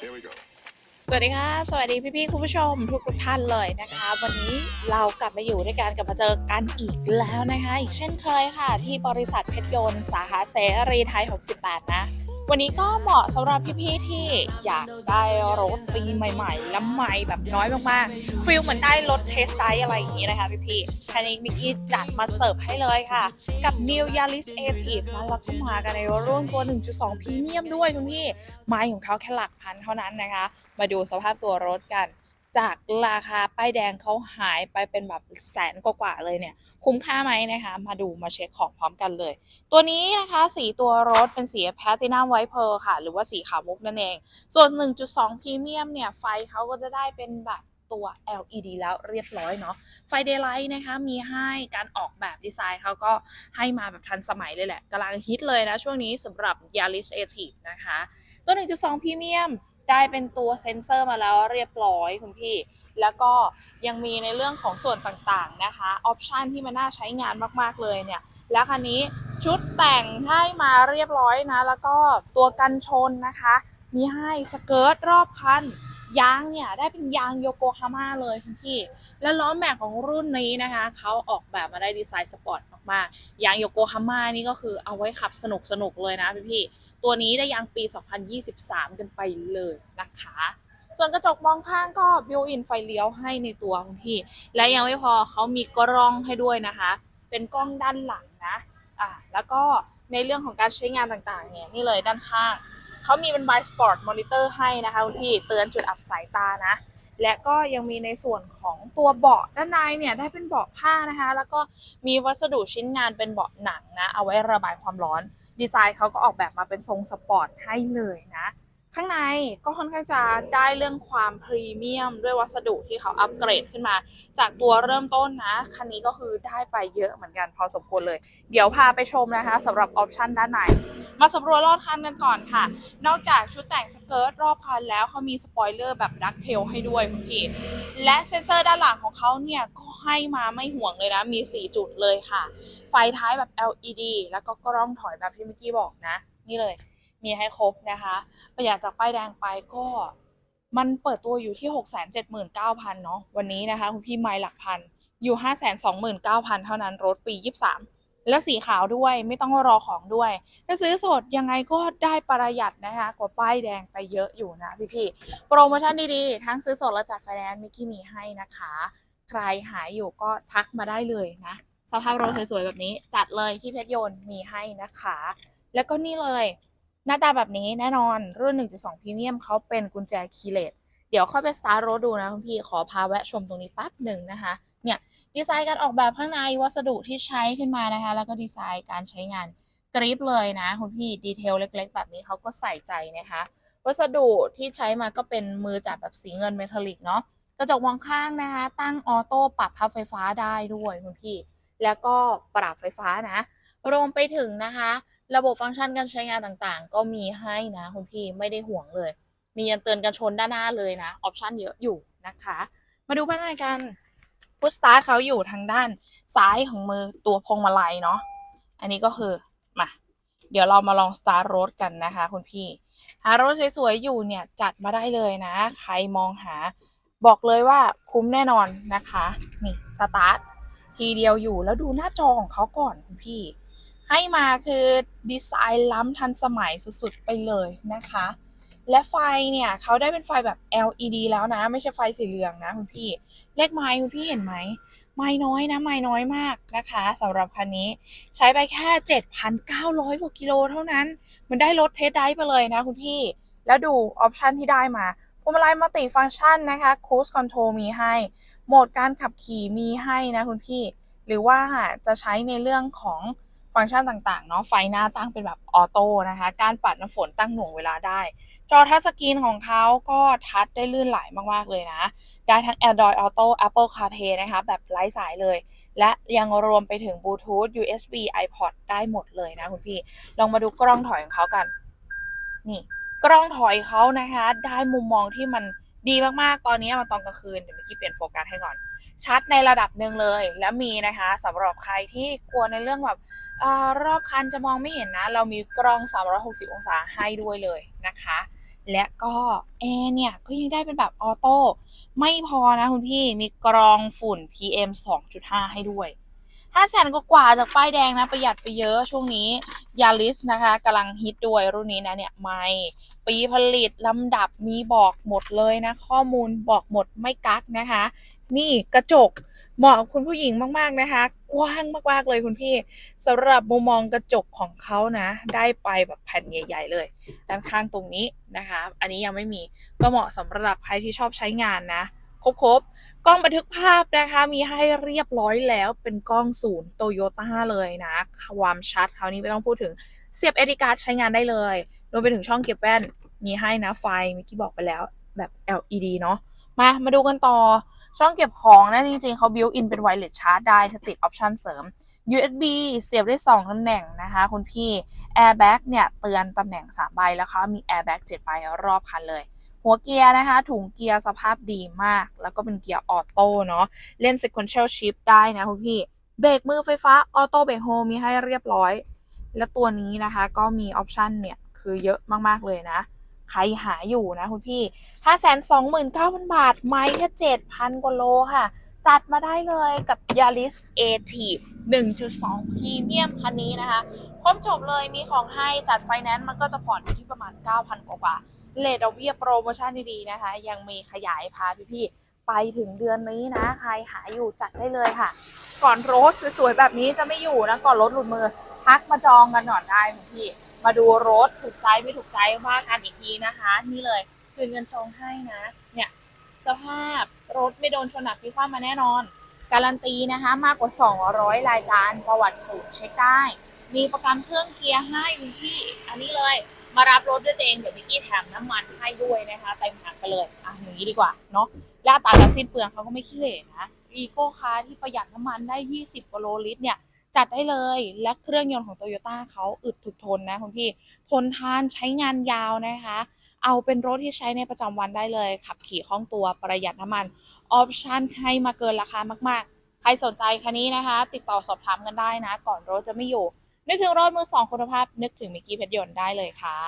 Here we go. สวัสดีครับ สวัสดีพี่ๆคุณผู้ชมทุกทุกท่านเลยนะคะ วันนี้เรากลับมาอยู่ด้วยกันกลับมาเจอกันอีกแล้วนะคะ อีกเช่นเคยค่ะ ที่บริษัทเพชรยนต์สาขาเสรีไทย 68 นะ วันนี้ก็เหมาะสำหรับพี่ๆที่อยากได้รถปีใหม่ๆ และใหม่แบบน้อยมากๆฟิลเหมือนได้รถเทสไดอะไรอย่างนี้นะคะพี่ๆคันนี้มิกกี้จัดมาเสิร์ฟให้เลยค่ะ กับ New Yaris a t i v แล้วเราก็มากันในรุ่นตัว 1.2 พรีเมียมด้วยคุณพี่ไม้ของเขาแค่หลักพันเท่านั้นนะคะ มาดูสภาพตัวรถกัน จากราคาป้ายแดงเขาหายไปเป็นแบบแสนกว่าๆเลยเนี่ย คุ้มค่าไหมนะคะ มาดูมาเช็คของพร้อมกันเลย ตัวนี้นะคะสีตัวรถเป็นสีแพตินัมไวท์เพร์ลค่ะ หรือว่าสีขาวมุกนั่นเอง ส่วน 1.2พรีเมียมเนี่ยไฟเขาก็จะได้เป็นแบบตัว LED แล้วเรียบร้อยเนาะ ไฟเดย์ไลท์นะคะ มีให้การออกแบบดีไซน์เขาก็ให้มาแบบทันสมัยเลยแหละกำลังฮิตเลยนะช่วงนี้สำหรับ Yaris a t i v นะคะ ตัว 1.2พรีเมียม ได้เป็นตัวเซ็นเซอร์มาแล้วเรียบร้อยคุณพี่ แล้วก็ยังมีในเรื่องของส่วนต่างๆนะคะออปชันที่มันน่าใช้งานมากๆเลยเนี่ย แล้วคันนี้ชุดแต่งให้มาเรียบร้อยนะ แล้วก็ตัวกันชนนะคะ มีให้สเกิร์ตรอบคัน ยางเนี่ยได้เป็นยางโยโกฮาม่าเลยคุณพี่ และล้อแม็กของรุ่นนี้นะคะเขาออกแบบมาได้ดีไซน์สปอร์ตมากๆยางโยโกฮาม่านี่ก็คือเอาไว้ขับสนุกๆเลยนะพี่ๆตัวนี้ได้ยางปี 2023 กันไปเลยนะคะ ส่วนกระจกมองข้างก็บิวอินไฟเลี้ยวให้ในตัวคุณพี่ และยังไม่พอเขามีกล้องให้ด้วยนะคะ เป็นกล้องด้านหลังนะอะแล้วก็ในเรื่องของการใช้งานต่างๆเนี่ยนี่เลยด้านข้าง เขามีเป็น by sport monitor ให้นะคะคุณพี่เตือนจุดอับสายตานะ และก็ยังมีในส่วนของตัวเบาะด้านในเนี่ยได้เป็นเบาะผ้านะคะ แล้วก็มีวัสดุชิ้นงานเป็นเบาะหนังนะ เอาไว้ระบายความร้อน ดีไซน์เขาก็ออกแบบมาเป็นทรงสปอร์ตให้เลยนะ ข้างในก็ค่อนข้างจะได้เรื่องความพรีเมียมด้วยวัสดุที่เขาอัปเกรดขึ้นมา จากตัวเริ่มต้นนะ คันนี้ก็คือได้ไปเยอะเหมือนกันพอสมควรเลย เดี๋ยวพาไปชมนะคะสำหรับออปชันด้านในมาสำรวจรอบคันกันก่อนค่ะ นอกจากชุดแต่งสเกิร์ตรอบคันแล้วเขามีสปอยเลอร์แบบดักเทลให้ด้วยคุณพี่และเซ็นเซอร์ด้านหลังของเขาเนี่ยก็ให้มาไม่ห่วงเลยนะมี 4 จุดเลยค่ะ ไฟท้ายแบบ LED แล้วก็กล้องถอยแบบที่เมื่อกี้บอกนะ นี่เลย มีให้ครบนะคะ ประหยัดจากป้ายแดงไปก็มันเปิดตัวอยู่ที่ 6 7 9 0 0 0เนาะวันนี้นะคะ คุณพี่ไมล์หลักพัน อยู่ 5 2 9 0 0 0 เท่านั้นรถปี 23 และสีขาวด้วยไม่ต้องรอของด้วย ถ้าซื้อสดยังไงก็ได้ประหยัดนะคะ กว่าป้ายแดงไปเยอะอยู่นะพี่ๆโปรโมชั่นดีๆ ทั้งซื้อสดและจัดไฟแนนซ์มิกกี้มีให้นะคะ ใครหายอยู่ก็ทักมาได้เลยนะ สภาพรถสวยๆแบบนี้จัดเลยที่เพชรยนต์มีให้นะคะ แล้วก็นี่เลย หน้าตาแบบนี้แน่นอนรุ่น 1.2 พรีเมียมเขาเป็นกุญแจคีย์เลสเดี๋ยวค่อยไปสตาร์ทรถดูนะคุณพี่ขอพาแวะชมตรงนี้แป๊บหนึ่งนะคะ เนี่ยดีไซน์การออกแบบข้างในวัสดุที่ใช้ขึ้นมานะคะ แล้วก็ดีไซน์การใช้งานกริปเลยนะคุณพี่ดีเทลเล็ก ๆ แบบนี้เขาก็ใส่ใจนะคะ วัสดุที่ใช้มาก็เป็นมือจับแบบสีเงินเมทัลลิกเนาะกระจกมองข้างนะคะ ตั้งออโต้ปรับพับไฟฟ้าได้ด้วยคุณพี่ แล้วก็ปรับไฟฟ้านะ รวมไปถึงนะคะ ระบบฟังก์ชันการใช้งานต่างๆ ก็มีให้นะคุณพี่ไม่ได้ห่วงเลย มียันเตือนกันชนด้านหน้าเลยนะ ออปชันเยอะอยู่นะคะ มาดูพัฒนาการพุชสตาร์ทเขาอยู่ทางด้านซ้ายของมือตัวพวงมาลัยเนาะอันนี้ก็คือมาเดี๋ยวเรามาลองสตาร์ทรถกันนะคะคุณพี่หารถสวยๆอยู่เนี่ยจัดมาได้เลยนะ ใครมองหา บอกเลยว่าคุ้มแน่นอนนะคะ นี่สตาร์ททีเดียวอยู่แล้วดูหน้าจอของเขาก่อนคุณพี่ ให้มาคือดีไซน์ล้ำทันสมัยสุดๆไปเลยนะคะ และไฟเนี่ยเขาได้เป็นไฟแบบ LED แล้วนะ ไม่ใช่ไฟสีเหลืองนะคุณพี่ เลขไม้คุณพี่เห็นไหม ไม้น้อยนะ ไม้น้อยมากนะคะสำหรับคันนี้ใช้ไปแค่ 7,900 กว่ากิโลเท่านั้น มันได้รถเทสได้ไปเลยนะคุณพี่ แล้วดูออปชันที่ได้มาพวงมาลัยมัลติฟังก์ชันนะคะ Cruise Control มีให้ โหมดการขับขี่มีให้นะคุณพี่ หรือว่าจะใช้ในเรื่องของ ฟังก์ชันต่างๆเนาะไฟหน้าตั้งเป็นแบบออโต้นะคะ การปัดน้ำฝนตั้งหน่วงเวลาได้ จอทัชสกรีนของเขาก็ทัชได้ลื่นไหลมากๆเลยนะ ได้ทั้ง Android Auto Apple CarPlay นะคะ แบบไร้สายเลย และยังรวมไปถึง Bluetooth USB iPod ได้หมดเลยนะคุณพี่ ลองมาดูกล้องถอยของเขากัน นี่ กล้องถอยเขานะคะ ได้มุมมองที่มัน ดีมากๆ ตอนนี้มาตอนกลางคืน เดี๋ยวเมื่อกี้เปลี่ยนโฟกัสให้ก่อน ชัดในระดับหนึ่งเลย และมีนะคะสำหรับใครที่กลัวในเรื่องแบบอรอบคันจะมองไม่เห็นนะ เรามีกล้อง 360 องศาให้ด้วยเลยนะคะ และก็แอร์เนี่ยก็ยังได้เป็นแบบออโต้ไม่พอนะคุณพี่มีกรองฝุ่น PM 2.5 ให้ด้วย5แสนกว่าจากป้ายแดงนะ ประหยัดไปเยอะช่วงนี้ยาริสนะคะกำลังฮิตด้วยรุ่นนี้นะเนี่ยไม่ ปีผลิตลำดับมีบอกหมดเลยนะ ข้อมูลบอกหมดไม่กักนะคะ นี่กระจกเหมาะกับคุณผู้หญิงมาก ๆ นะคะ กว้างมาก ๆ เลยคุณพี่สำหรับมุมมองกระจกของเขานะ ได้ไปแบบแผ่นใหญ่ ๆ เลย ด้านข้างตรงนี้นะคะ อันนี้ยังไม่มีก็เหมาะสำหรับใครที่ชอบใช้งานนะ ครบๆกล้องบันทึกภาพนะคะ มีให้เรียบร้อยแล้วเป็นกล้องศูนย์โตโยต้าเลยนะ ความชัดครานี้ไม่ต้องพูดถึงเสียบเอดิการ์ดใช้งานได้เลย วมไปถึงช่องเก็บแว่นมีให้นะไฟเมื่อกี้บอกไปแล้วแบบ LED เนาะมามาดูกันต่อช่องเก็บของนะจริงๆเขาบิวอินเป็นไวเลสชาร์จได้ถ้าติดออปชันเสริม USB เสียบได้ 2 ตำแหน่งนะคะคุณพี่ Airbag เนี่ยเตือนตำแหน่ง 3 ใบแล้วเขามี Airbag 7 ใบรอบคันเลย หัวเกียร์นะคะ ถุงเกียร์สภาพดีมาก แล้วก็เป็นเกียร์ออโต้เนาะเล่น sequential shift ได้นะคุณพี่ เบรกมือไฟฟ้าออโต้เบรกโฮมีให้เรียบร้อย และตัวนี้นะคะก็มีออปชันเนี่ย คือเยอะมากๆเลยนะ ใครหาอยู่นะคุณพี่ 529,000 บาท ไม่แค่7,000 กว่าโลค่ะ จัดมาได้เลยกับ Yaris a t i v 1.2 พรีเมียมคันนี้นะคะ ครบจบเลยมีของให้จัดไฟแนนซ์มันก็จะผ่อนอยู่ที่ประมาณ 9,000 กว่าเลทดอกเบี้ยโปรโมชั่นดีๆนะคะ ยังมีขยายพาพี่ๆไปถึงเดือนนี้นะ ใครหาอยู่จัดได้เลยค่ะ ก่อนรถสวยๆแบบนี้จะไม่อยู่นะ ก่อนรถหลุดมือทักมาจองกันก่อนได้คุณพี่ มาดูรถถูกใจไม่ถูกใจว่ากันอีกทีนะคะ นี่เลยคืนเงินจองให้นะ เนี่ยสภาพรถไม่โดนชนหนักพิความมาแน่นอน การันตีนะคะมากกว่า 200 รายการประวัติสูตรเช็คได้ มีประกันเครื่องเกียร์ให้คุณพี่อันนี้เลยมารับรถด้วยตัวเองเดี๋ยวพี่กี้แถมน้ำมันให้ด้วยนะคะเต็มถังไปเลยอะอย่างนี้ดีกว่าเนาะและอัตราการสิ้นเปลืองเขาก็ไม่ขี้เหร่นะอีโก้คาที่ประหยัดน้ำมันได้ 20กิโลลิตรเนี่ย จัดได้เลย และเครื่องยนต์ของโตโยต้าเขาอึดถึกทนนะคุณพี่ ทนทานใช้งานยาวนะคะ เอาเป็นรถที่ใช้ในประจำวันได้เลย ขับขี่คล่องตัวประหยัดน้ำมัน ออปชั่นให้มาเกินราคามาก ๆ ใครสนใจคันนี้นะคะ ติดต่อสอบถามกันได้นะ ก่อนรถจะไม่อยู่ นึกถึงรถมือสองคุณภาพ นึกถึงมิกกี้เพชรยนต์ได้เลยค่ะ